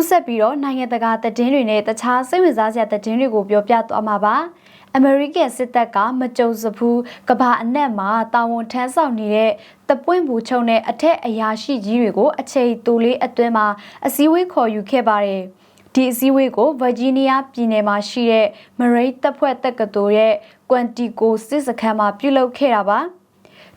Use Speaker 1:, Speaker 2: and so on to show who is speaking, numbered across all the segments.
Speaker 1: ခုဆက်ပြီးတော့နိုင်ငံတကာသတင်းတွေနဲ့တခြားစိတ်ဝင်စားစရာသတင်းတွေကိုပြောပြသွားမှာပါအမေရိကန်စစ်တပ်ကမကြုံစဖူးကဘာအနက်မှာတာဝန်ထမ်းဆောင်နေတဲ့တပွင့်ဘူချုံနဲ့အထက်အရာရှိကြီးတွေကိုအချိန်တိုလေးအတွင်းမှာအစည်းအဝေးခေါ်ယူခဲ့ပါတယ်ဒီအစည်းအဝေးကိုဗာဂျီးနီးယားပြည်နယ်မှာရှိတဲ့မရိတ်တပ်ဖွဲ့တက္ကသိုလ်ရဲ့ကွမ်တီကိုစစ်စခန်းမှာပြုလုပ်ခဲ့တာပါ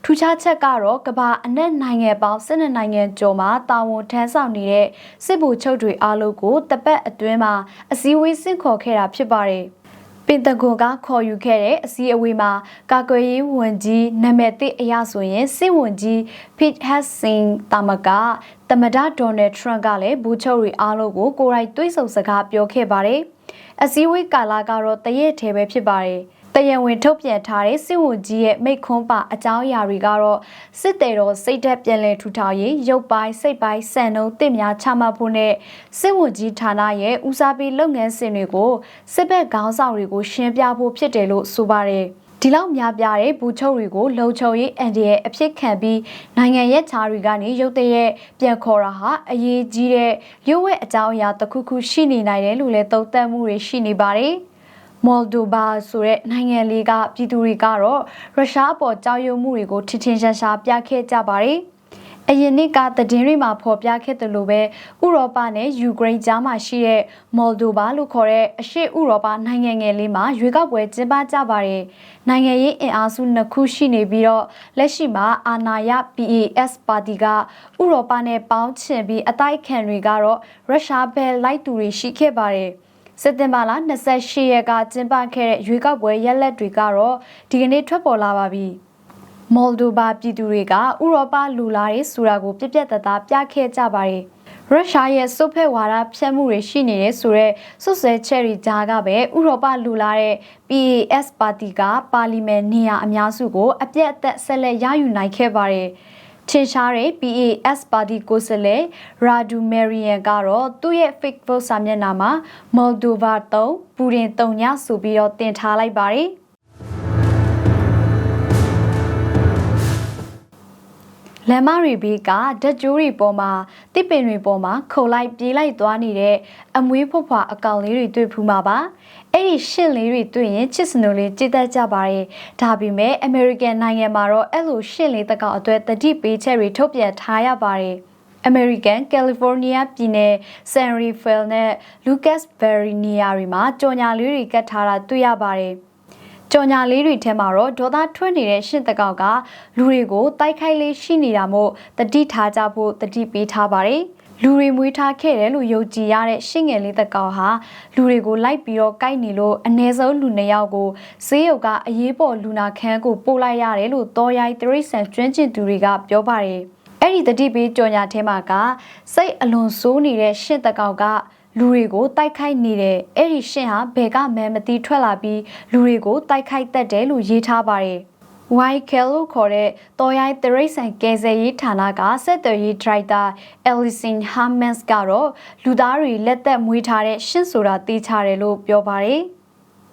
Speaker 1: ထူးခြားချက်ကတော့ကဘာအနက်နိုင်ငံပေါင်း12နိုင်ငံကျော်မှာတာဝန်ထမ်းဆောင်နေတဲ့စစ်ဗိုလ်ချုပ်တွေအားလုံးကိုတပတ်အတွင်းမှာအစည်းအဝေးဆင့်ခေါ်ခဲ့တာဖြစ်ပါတယ်။ပင်တဂွန်ကခေါ်ယူခဲ့တဲ့အစည်းအဝေးမှာကာကွယ်ရေးဝန်ကြီးနာမည်သစ်အရဆိုရင်စစ်ဝန်ကြီး Pete Hegseth တာမကတမဒဒေါ်နယ်ထရန့်ကလည်းဘူချုပ်တွေအားလုံးကိုကိုယ်တိုင်တွေးဆုံစကားပြောခဲ့ပါတယ်။အစည်းအဝေးကာလကတော့တရက်ထဲပဲဖြစ်ပါတယ်။ တရဝင်ထုတ်ပြန်ထားတဲ့စစ်ဝန်ကြီးရဲ့မိတ်ခွန်းပါအကြောင်းအရာတွေကတော့စစ်တေတော်စိတ်သက်ပြန်လည်ထူထောင်ရေးရုပ်ပိုင်းစိတ်ပိုင်းစံနှုန်းတစ်များချမှတ်ဖို့နဲ့စစ်ဝန်ကြီးဌာနရဲ့ဦးစားပေးလုပ်ငန်းစဉ်တွေကိုစစ်ဘက်ခေါင်းဆောင်တွေကိုရှင်းပြဖို့ဖြစ်တယ်လို့ဆိုပါတယ်ဒီလောက်များပြားတဲ့ဘူချုပ်တွေကိုလုံခြုံရေးအန်ဒီရဲ့အဖြစ်ခံပြီးနိုင်ငံရဲ့ခြားတွေကနေရုတ်တရက်ပြန်ခေါ်တာဟာအရေးကြီးတဲ့ရုပ်ဝဲအကြောင်းအရာတစ်ခုခုရှိနေနိုင်တယ်လို့လည်းသုံးသပ်မှုတွေရှိနေပါတယ်။ မော်လ်ဒိုဗာဆိုတဲ့နိုင်ငံလေးကပြည်သူတွေကတော့ရုရှားအပေါ်ကြောက်ရွံ့မှုတွေကိုထင်ထင်ရှားရှားပြခဲ့ကြပါတယ်။အရင်နှစ်ကသတင်းတွေမှာဖော်ပြခဲ့တယ်လို့ပဲဥရောပနဲ့ယူကရိန်းကြားမှာရှိတဲ့မော်လ်ဒိုဗာလို့ခေါ်တဲ့အရှေ့ဥရောပနိုင်ငံငယ်လေးမှာရွေးကောက်ပွဲကျင်းပကြပါတယ်။နိုင်ငံရေးအင်အားစုနှစ်ခုရှိနေပြီးတော့လက်ရှိမှာအာဏာရ PAS ပါတီကဥရောပနဲ့ပေါင်းချင်ပြီးအတိုက်ခံတွေကတော့ရုရှားဘက်လိုက်သူတွေရှိခဲ့ပါတယ်။ စက်တင်ဘာလ28ရက်ကကျင်းပခဲ့တဲ့ရွေးကောက်ပွဲရလဒ်တွေကတော့ဒီကနေ့ထွက်ပေါ်လာပါပြီ။မော်လ်ဒိုဗာပြည်သူတွေကဥရောပလူလာတွေဆိုတာကိုပြက်ပြက်သားသားပြခဲ့ကြပါတယ်။ရုရှားရဲ့စုပ်ဖက်ဝါဒဖြတ်မှုတွေရှိနေတဲ့ဆိုတော့ဆွဆွဲချက်တွေကြားကပဲဥရောပလူလာတဲ့ PAS ပါတီကပါလီမန်နေရာအများစုကိုအပြတ်အသက်ဆက်လက်ရယူနိုင်ခဲ့ပါတယ်။ ထင်ရှားတဲ့ PAS ပါတီကိုယ်စားလှယ်ရာဒူမယ်ရီယန်ကတော့သူ့ရဲ့ Facebook စာမျက်နှာမှာ Moldova 3ပူရင်3ညဆိုပြီးတော့တင်ထားလိုက်ပါတယ် လမ်းမတွေဘေးကဓာတ်ကြိုးတွေပေါ်မှာတစ်ပင်တွေပေါ်မှာခုံလိုက်ပြေးလိုက်သွားနေတဲ့အမွေးဖွားဖွာအကောင်လေးတွေတွေ့ဖူးမှာပါအဲ့ဒီရှင့်လေးတွေတွေ့ရင်ချစ်စနိုလေးကြည်တတ်ကြပါတယ်ဒါပေမဲ့အမေရိကန်နိုင်ငံမှာတော့အဲ့လိုရှင့်လေးတကောင်အတွက်တတိပေးချက်တွေထုတ်ပြန်ထားရပါတယ်အမေရိကန်ကယ်လီဖိုးနီးယားပြည်နယ်ဆန်ရီဖယ်နဲ့လူကတ်စ်ဘယ်ရီနီယာတွေမှာကြော်ညာလေးတွေကတ်ထားတာတွေ့ရပါတယ် ကြော်ညာလေးတွေထဲမှာတော့ဒေါသထွက်နေတဲ့ရှင့်တကောက်ကလူတွေကိုတိုက်ခိုက်လေးရှိနေတာမို့တတိထားကြဖို့တတိပေးထားပါတယ်လူတွေမွေးထားခဲ့တယ်လို့ယုံကြည်ရတဲ့ရှင့်ငယ်လေးတကောင်ဟာလူတွေကိုလိုက်ပြီးတော့ကိုက်နေလို့အ ਨੇ ဆုံးလူနှစ်ယောက်ကိုဈေးရုပ်ကအရေးပေါ်လူနာခန်းကိုပို့လိုက်ရတယ်လို့တော်ရိုက်တရိษံကျွမ်းကျင်သူတွေကပြောပါတယ်အဲ့ဒီတတိပေးကြော်ညာထဲမှာကစိတ်အလွန်ဆိုးနေတဲ့ရှင့်တကောင်က လူတွေကိုတိုက်ခိုက်နေတယ်အဲ့ဒီရှင့်ဟာဘယ်ကမှမသိထွက်လာပြီးလူတွေကိုတိုက်ခိုက်တတ်တယ်လို့ရေးထားပါတယ် YKL လို့ခေါ်တဲ့တော်ရိုင်းတရိတ်ဆန်ကယ်ဆယ်ရေးဌာနကဆက်သွယ်ရေးဒရိုက်တာ Ellison Hammons ကတော့လူသားတွေလက်သက်မွေးထားတဲ့ရှင့်ဆိုတာသိချတယ်လို့ပြောပါတယ်။